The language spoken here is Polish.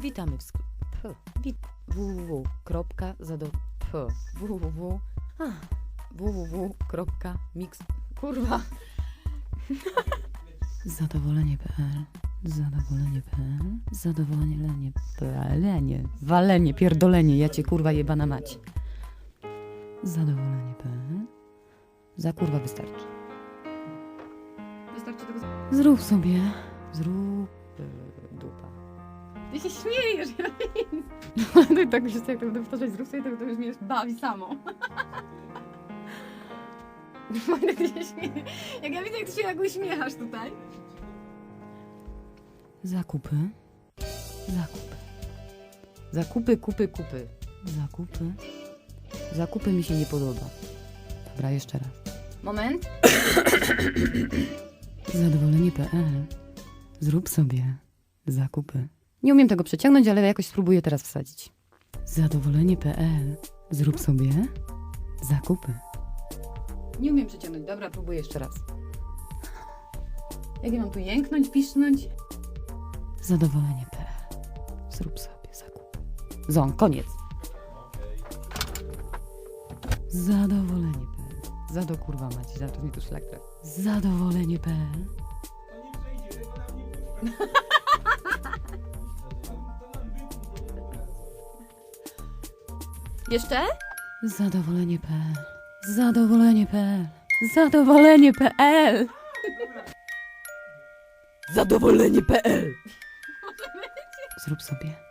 Witamy w sklepie. www. Zado... p- www. a, www.mix... Kurwa. Zadowolenie.pl Zadowolenie.pl Zadowolenie... Lenie. Walenie, pierdolenie. Ja cię kurwa jebana mać. Zadowolenie.pl Za kurwa wystarczy. Wystarczy tego... Zrób sobie. Zrób... y, dupa. Ty się śmiejesz, ja No i tak się jak to będę powtarzać, zrób sobie, tak to już mnie bawi samo. Ty się śmieje. Jak ja widzę, jak ty się jak uśmiechasz tutaj. Zakupy. Zakupy. Zakupy, kupy, kupy. Zakupy. Zakupy mi się nie podoba. Dobra, jeszcze raz. Moment. Zadowolenie.pl Zrób sobie zakupy. Nie umiem tego przeciągnąć, ale jakoś spróbuję teraz wsadzić. Zadowolenie.pl Zrób sobie zakupy. Nie umiem przeciągnąć. Dobra, próbuję jeszcze raz. Jak ja mam tu jęknąć, pisznąć? Zadowolenie.pl Zrób sobie zakupy. Ząg, koniec. Zadowolenie.pl Zado kurwa macie, zaraz mi tu szlak trafi. Zadowolenie.pl Jeszcze? Zadowolenie.pl Zadowolenie.pl Zadowolenie.pl Zadowolenie.pl Zrób sobie.